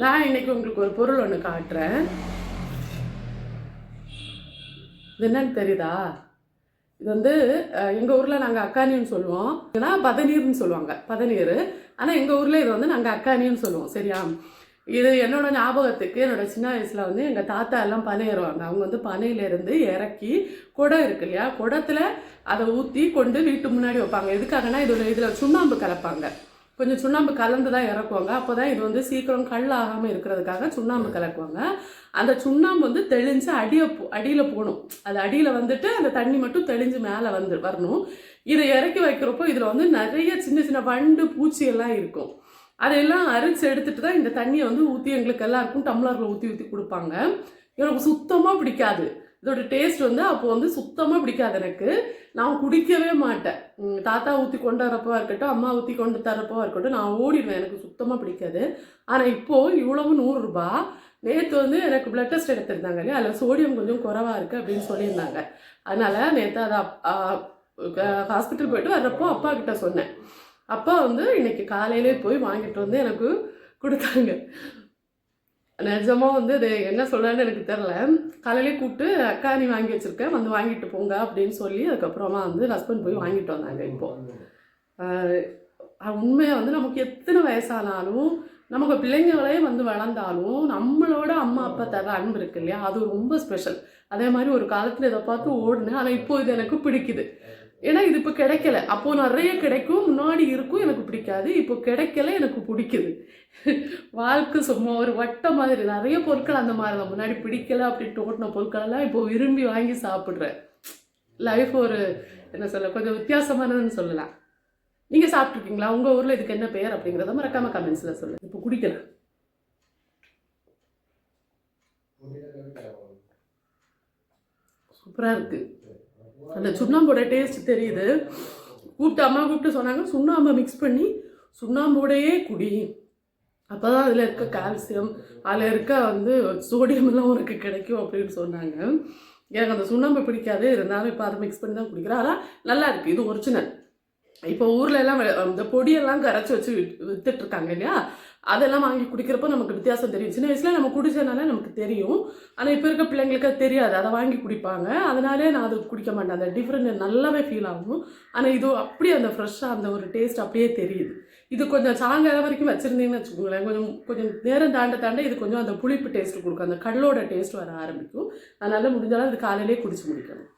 நான் இன்னைக்கு உங்களுக்கு ஒரு பொருள் ஒன்று காட்டுறேன். என்னன்னு தெரியுதா? இது வந்து எங்கள் ஊரில் நாங்கள் அக்கானின்னு சொல்லுவோம். ஏன்னா பதநீர்னு சொல்லுவாங்க பதநீர். ஆனால் எங்கள் ஊரில் இது வந்து நாங்கள் அக்கானின்னு சொல்லுவோம் சரியா? இது என்னோட ஞாபகத்துக்கு என்னோட சின்ன வயசில் வந்து எங்கள் தாத்தா எல்லாம் பனை ஏறுவாங்க. அவங்க வந்து பனையிலேருந்து இறக்கி குடம் இருக்கு இல்லையா? குடத்தில் அதை ஊற்றி கொண்டு வீட்டு முன்னாடி வைப்பாங்க. எதுக்காகனா இதோட இதில் சுண்ணாம்பு கலப்பாங்க. கொஞ்சம் சுண்ணாம்பு கலந்து தான் இறக்குவாங்க. அப்போ தான் இது வந்து சீக்கிரம் கல் ஆகாமல் இருக்கிறதுக்காக சுண்ணாம்பு கலக்குவாங்க. அந்த சுண்ணாம்பு வந்து தெளிஞ்சு அடியை அடியில் போகணும் அது அடியில் வந்துட்டு அந்த தண்ணி மட்டும் தெளிஞ்சு மேலே வந்து வரணும். இதை இறக்கி வைக்கிறப்போ இதில் வந்து நிறைய சின்ன சின்ன வண்டு பூச்சி எல்லாம் இருக்கும். அதையெல்லாம் அரைச்சு எடுத்துட்டு தான் இந்த தண்ணியை வந்து ஊற்றி எங்களுக்கு எல்லாருக்கும் டம்ளரில் ஊற்றி ஊற்றி கொடுப்பாங்க. எனக்கு சுத்தமாக பிடிக்காது. இதோட டேஸ்ட் வந்து அப்போ வந்து சுத்தமாக பிடிக்காது எனக்கு. நான் குடிக்கவே மாட்டேன். தாத்தா ஊற்றி கொண்டு வரப்போ இருக்கட்டும் அம்மா ஊற்றி கொண்டு தரப்போ இருக்கட்டும் நான் ஓடிடுவேன். எனக்கு சுத்தமாக பிடிக்காது. ஆனால் இப்போது இவ்வளவு நூறுரூபா நேற்று வந்து எனக்கு பிளட் டெஸ்ட் எடுத்திருந்தாங்க இல்லையா? அதில் சோடியம் கொஞ்சம் குறைவாக இருக்குது அப்படின்னு சொல்லியிருந்தாங்க. அதனால் நேற்று அதை ஹாஸ்பிட்டல் போயிட்டு வர்றப்போ அப்பா கிட்ட சொன்னேன். அப்பா வந்து இன்னைக்கு காலையிலே போய் வாங்கிட்டு வந்து எனக்கு கொடுத்தாங்க. நிஜமாக வந்து அது என்ன சொல்கிறேன்னு எனக்கு தெரில காலையிலே கூப்பிட்டு அக்கா நீ வாங்கி வச்சிருக்க வந்து வாங்கிட்டு போங்க அப்படின்னு சொல்லி அதுக்கப்புறமா வந்து ஹஸ்பண்ட் போய் வாங்கிட்டு வந்தாங்க இப்போ. உண்மையை வந்து நமக்கு எத்தனை வயசானாலும் நமக்கு பிள்ளைங்களே வந்து வளர்ந்தாலும் நம்மளோட அம்மா அப்பா தர அன்பு இருக்கு இல்லையா? அது ரொம்ப ஸ்பெஷல் அதே மாதிரி ஒரு காலத்தில் இதை பார்த்து ஓடுனேன். ஆனால் இப்போ இது எனக்கு பிடிக்குது. ஏன்னா இது இப்போ கிடைக்கல. அப்போ நிறைய கிடைக்கும் முன்னாடி இருக்கும் எனக்கு பிடிக்காது. இப்போ கிடைக்கல எனக்கு பிடிக்குது. வாழ்க்கை சும்மா ஒரு வட்டம் மாதிரி. நிறைய பொருட்கள் அந்த மாதிரி தான். முன்னாடி பிடிக்கல அப்படின்ட்டு ஓட்டின பொருட்களெல்லாம் இப்போ விரும்பி வாங்கி சாப்பிட்றேன். லைஃப் ஒரு என்ன சொல்ல கொஞ்சம் வித்தியாசமானதுன்னு சொல்லலாம். நீங்கள் சாப்பிட்ருக்கீங்களா உங்கள் ஊரில் இதுக்கு என்ன பெயர் அப்படிங்கிறத மறக்காம கமெண்ட்ஸில் சொல்லுங்கள் இப்போ குடிக்கலாம். சூப்பராக இருக்குது அந்த சுண்ணாம்போட டேஸ்ட் தெரியுது. கூப்பிட்டு அம்மா கூப்பிட்டு சொன்னாங்க சுண்ணாம்பை மிக்ஸ் பண்ணி சுண்ணாம்போடையே குடி. அப்போ தான் அதில் இருக்க கால்சியம் அதில் இருக்க வந்து சோடியம் எல்லாம் உனக்கு கிடைக்கும் அப்படின்னு சொன்னாங்க. எனக்கு அந்த சுண்ணாம்பு பிடிக்காது இருந்தாலும் இப்போ அதை மிக்ஸ் பண்ணி தான் குடிக்கிறேன். ஆனால் நல்லா இருக்குது இது ஒரிஜினல் இப்போ ஊரில் எல்லாம் இந்த பொடியெல்லாம் கரைச்சி வச்சு வித்- இருக்காங்க இல்லையா? அதெல்லாம் வாங்கி குடிக்கிறப்போ நமக்கு வித்தியாசம் தெரியும். சின்ன வயசுல நம்ம குடிச்சதுனால நமக்கு தெரியும். ஆனால் இப்போ இருக்க பிள்ளைங்களுக்கு அது தெரியாது. அதை வாங்கி குடிப்பாங்க. அதனாலே நான் அது குடிக்க மாட்டேன். அந்த டிஃப்ரெண்ட் நல்லாவே ஃபீல் ஆகும். ஆனால் இது அப்படியே அந்த ஃப்ரெஷ்ஷாக அந்த ஒரு டேஸ்ட் அப்படியே தெரியுது. இது கொஞ்சம் சாயங்காலம் வரைக்கும் வச்சுருந்தீங்கன்னு வச்சுக்கோங்களேன். கொஞ்சம் கொஞ்சம் நேரம் தாண்ட தாண்ட இது கொஞ்சம் அந்த புளிப்பு டேஸ்ட் கொடுக்கும். அந்த கடலோட டேஸ்ட் வர ஆரம்பிக்கும். அதனால் முடிஞ்சாலும் அது காலையிலே குடிச்சு முடிக்கணும்.